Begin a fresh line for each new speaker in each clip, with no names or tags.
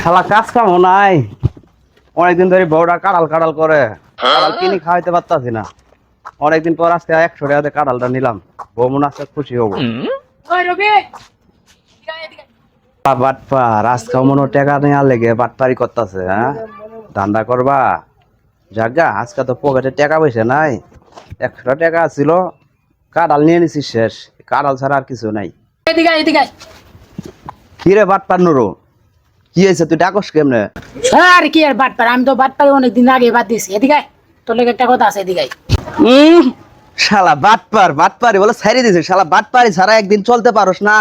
শালা কাজ কামও নাই। অনেকদিন ধরে বউটা কাড়াল কাড়াল করে। কাড়াল কিনে খাওয়াইতে পারতাছি না। অনেকদিন পর আজকে একশো টাকাতে কাড়ালটা নিলাম। বউ মনে খুশি হব।
ওই রবি!
বাটপার আজকে মনে হয় টাকা নেওয়ার লেগে বাটপারি করতেছে হ্যাঁ? ধান্দা করবা? জাগা আজকে তো পকেটে টাকা পয়সা নাই। একশো টাকা ছিল। কাড়াল নিয়ে নিছিস শেষ। কাড়াল ছাড়া আর কিছু নাই। কিরে বাটপার নুরু? কি হয়েছে? তুই ডাকস কেমনে?
আর কি আর বাটপার? আমি তো বাটপার অনেকদিন আগে বাদ দিছি এদিকে তোর লেগে একটা কথা আছে এদিকে আয়।
উম, শালা বাটপার বাটপারি বলে ছাড়িয়ে দিছে। শালা বাটপারি ছাড়া একদিন চলতে পারোস না।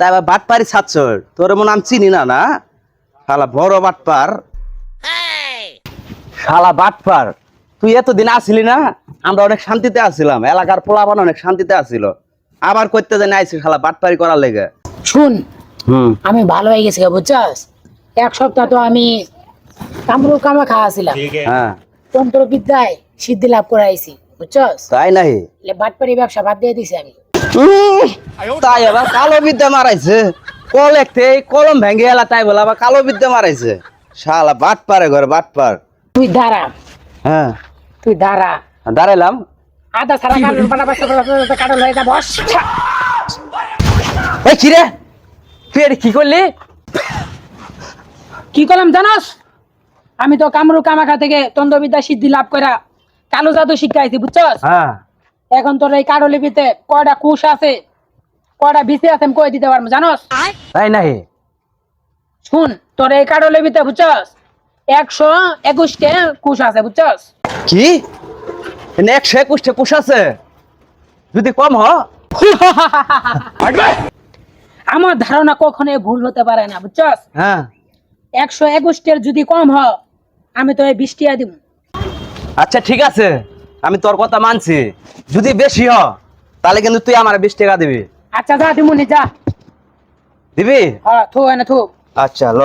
তাই আবার বাটপারি ছাড়ছ। তোর মনে হয় আমি চিনি না না? শালা বড় বাটপার। শালা বাটপার তুই এতদিন আসিলি না? আমরা অনেক শান্তিতে আছিলাম এলাকার পোলাপান অনেক শান্তিতে আসিল। আবার করতে জানি আইসি শালা বাটপারি করার লেগে।
শুন
হুম।
আমি ভালো হয়ে গেছি বুঝছস? এক সপ্তাহ তো আমি কামরু কামা খাওয়াছিলাম।
হ্যাঁ।
তন্ত্র বিদ্যায় সিদ্ধি লাভ করাইছি আইছি বুঝছস?
তাই নাই
এলে বাটপারি ব্যবসা বাদ দিয়ে দিছি আমি।
তাই আবার কালো বিদ্যা মারাইছে। কলেকতে কলম ভেঙে এলা তাই বলে আবার কালো বিদ্যা মারাইছে। শালা বাট পারে ঘরে বাট পার
তুই দাঁড়া।
হ্যাঁ।
তুই দাঁড়া।
দাঁড়াইলাম।
আদা সারা কাটল পাটা পাশে কাটল হয়ে যাব
ওই কি রে তুই এটা কি করলি?
কি করলাম জানোস? আমি তো কামরু কামাখা থেকে তন্ত্রবিদ্যা সিদ্ধি লাভ করা কালো জাদু শিখাইছি বুঝছস?
হ্যাঁ।
এখন তোর এই কারও লিপিতে কয়টা কুশ আছে কয়টা বিচে আছে আমি কয়ে দিতে পারব জানোস?
তাই নাই
শুন তোর এই কারও লিপিতে বুঝছস? একশো একুশটে কুশ আছে বুঝছস?
কি? একশো একুশটা কুশ আছে? যদি কম হ।
আমার ধারণা কখনোই ভুল হতে পারে না বুঝছস?
হ্যাঁ।
একশো একুশটের যদি কম হ আমি তো এই বৃষ্টিয়া দিব।
আচ্ছা ঠিক আছে। আমি তোর কথা মানছি। যদি বেশি হ তাহলে কিন্তু তুই আমার বিশ টাকা দিবি।
আচ্ছা যা দিমুনি যা।
দিবি?
হ্যাঁ থু থু।
আচ্ছা ল।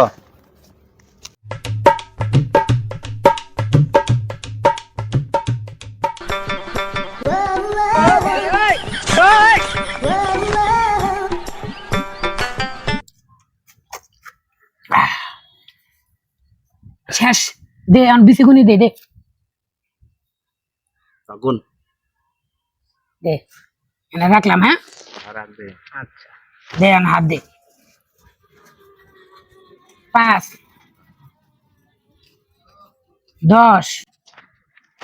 শেষ। দে আন বিসি গুনি দে দে।
গুণ
দে এনে রাখলাম হ্যাঁ?
রাখবে আচ্ছা।
দে আন হাত দে। পাঁচ দশ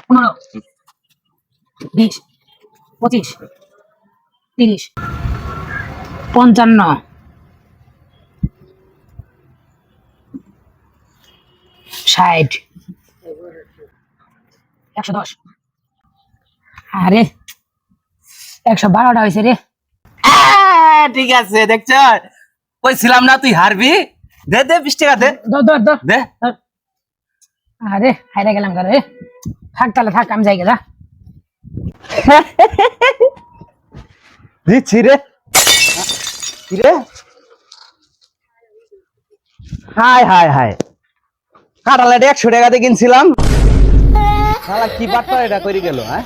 পনেরো বিশ পঁচিশ তিরিশ পঞ্চান্ন ষাট। একশো দশ। আরে একশো বারোটা হয়েছে রে।
আহ, ঠিক আছে দেখছ? কইছিলাম না তুই হারবি? দে দে বিশ টাকা দে। দে।
আরে হাইরে গেলাম গা থাক তাহলে থাক আমি যাই গেলা
দিচ্ছি রে। রে? হাই হাই হাই। কাটালে একশো টাকাতে কিনছিলাম। কি বাট্টা এটা করে গেল হ্যাঁ?